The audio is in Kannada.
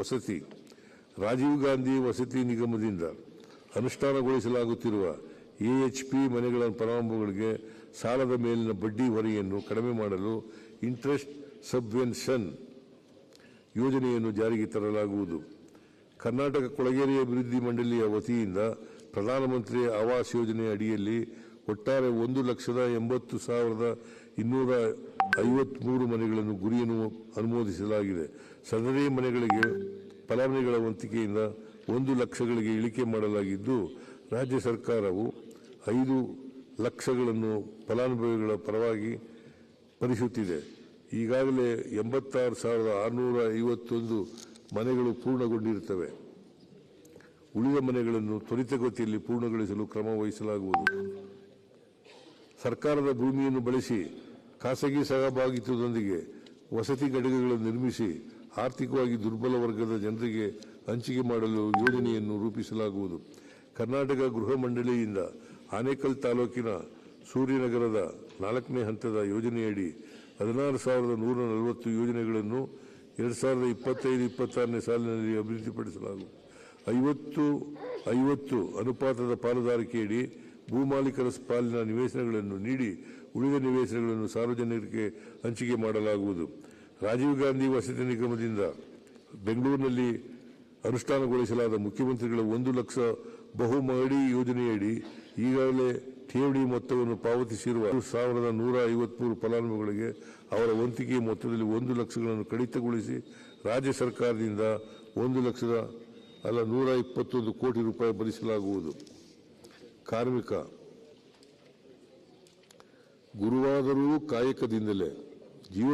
ವಸತಿ. ರಾಜೀವ್ ಗಾಂಧಿ ವಸತಿ ನಿಗಮದಿಂದ ಅನುಷ್ಠಾನಗೊಳಿಸಲಾಗುತ್ತಿರುವ ಎಎಚ್ಪಿ ಮನೆಗಳ ಫಲಾನುಭವಿಗಳಿಗೆ ಸಾಲದ ಮೇಲಿನ ಬಡ್ಡಿ ಹೊರೆಯನ್ನು ಕಡಿಮೆ ಮಾಡಲು ಇಂಟ್ರೆಸ್ಟ್ ಸಬ್ವೆನ್ಷನ್ ಯೋಜನೆಯನ್ನು ಜಾರಿಗೆ ತರಲಾಗುವುದು. ಕರ್ನಾಟಕ ಕೊಳಗೇರಿ ಅಭಿವೃದ್ಧಿ ಮಂಡಳಿಯ ವತಿಯಿಂದ ಪ್ರಧಾನಮಂತ್ರಿ ಆವಾಸ್ ಯೋಜನೆ ಅಡಿಯಲ್ಲಿ ಒಟ್ಟಾರೆ ಒಂದು ಲಕ್ಷದ ಎಂಬತ್ತು ಸಾವಿರದ ಇನ್ನೂರ ಐವತ್ಮೂರು ಮನೆಗಳನ್ನು ಗುರಿಯನ್ನು ಅನುಮೋದಿಸಲಾಗಿದೆ. ಸದರಿ ಮನೆಗಳಿಗೆ ಫಲಾನುಭವಿಗಳ ವಂತಿಕೆಯಿಂದ ಒಂದು ಲಕ್ಷಗಳಿಗೆ ಇಳಿಕೆ ಮಾಡಲಾಗಿದ್ದು, ರಾಜ್ಯ ಸರ್ಕಾರವು ಐದು ಲಕ್ಷಗಳನ್ನು ಫಲಾನುಭವಿಗಳ ಪರವಾಗಿ ಭರಿಸುತ್ತಿದೆ. ಈಗಾಗಲೇ ಎಂಬತ್ತಾರು ಸಾವಿರದ ಆರುನೂರ ಐವತ್ತೊಂದು ಮನೆಗಳು ಪೂರ್ಣಗೊಂಡಿರುತ್ತವೆ. ಉಳಿದ ಮನೆಗಳನ್ನು ತ್ವರಿತಗತಿಯಲ್ಲಿ ಪೂರ್ಣಗೊಳಿಸಲು ಕ್ರಮ ವಹಿಸಲಾಗುವುದು. ಸರ್ಕಾರದ ಭೂಮಿಯನ್ನು ಬಳಸಿ ಖಾಸಗಿ ಸಹಭಾಗಿತ್ವದೊಂದಿಗೆ ವಸತಿ ಘಟಕಗಳನ್ನು ನಿರ್ಮಿಸಿ ಆರ್ಥಿಕವಾಗಿ ದುರ್ಬಲ ವರ್ಗದ ಜನರಿಗೆ ಹಂಚಿಕೆ ಮಾಡಲು ಯೋಜನೆಯನ್ನು ರೂಪಿಸಲಾಗುವುದು. ಕರ್ನಾಟಕ ಗೃಹ ಮಂಡಳಿಯಿಂದ ಆನೇಕಲ್ ತಾಲೂಕಿನ ಸೂರ್ಯನಗರದ ನಾಲ್ಕನೇ ಹಂತದ ಯೋಜನೆಯಡಿ ಹದಿನಾರು ಸಾವಿರದ ನೂರ ನಲವತ್ತು ಯೋಜನೆಗಳನ್ನು ಎರಡು ಸಾವಿರದ ಇಪ್ಪತ್ತೈದು, ಇಪ್ಪತ್ತಾರನೇ ಸಾಲಿನಲ್ಲಿ ಅಭಿವೃದ್ಧಿಪಡಿಸಲಾಗುವುದು. ಐವತ್ತು ಐವತ್ತು ಅನುಪಾತದ ಪಾಲುದಾರಿಕೆಯಡಿ ಭೂಮಾಲೀಕರ ಪಾಲಿನ ನಿವೇಶನಗಳನ್ನು ನೀಡಿ ಉಳಿದ ನಿವೇಶನಗಳನ್ನು ಸಾರ್ವಜನಿಕರಿಗೆ ಹಂಚಿಕೆ ಮಾಡಲಾಗುವುದು. ರಾಜೀವ್ ಗಾಂಧಿ ವಸತಿ ನಿಗಮದಿಂದ ಬೆಂಗಳೂರಿನಲ್ಲಿ ಅನುಷ್ಠಾನಗೊಳಿಸಲಾದ ಮುಖ್ಯಮಂತ್ರಿಗಳ ಒಂದು ಲಕ್ಷ ಬಹುಮಹಡಿ ಯೋಜನೆಯಡಿ ಈಗಾಗಲೇ ಠೇವಣಿ ಮೊತ್ತವನ್ನು ಪಾವತಿಸಿರುವ ಸಾವಿರದ ನೂರ ಐವತ್ಮೂರು ಫಲಾನುಭವಿಗಳಿಗೆ ಅವರ ವಂತಿಕೆ ಮೊತ್ತದಲ್ಲಿ ಒಂದು ಲಕ್ಷಗಳನ್ನು ಕಡಿತಗೊಳಿಸಿ ರಾಜ್ಯ ಸರ್ಕಾರದಿಂದ ಒಂದು ಲಕ್ಷದ ಅಲ್ಲ ನೂರ ಇಪ್ಪತ್ತೊಂದು ಕೋಟಿ ರೂಪಾಯಿ ಭರಿಸಲಾಗುವುದು. ಕಾರ್ಮಿಕ ಗುರುವಾದರೂ ಕಾಯಕದಿಂದಲೇ ಜೀವ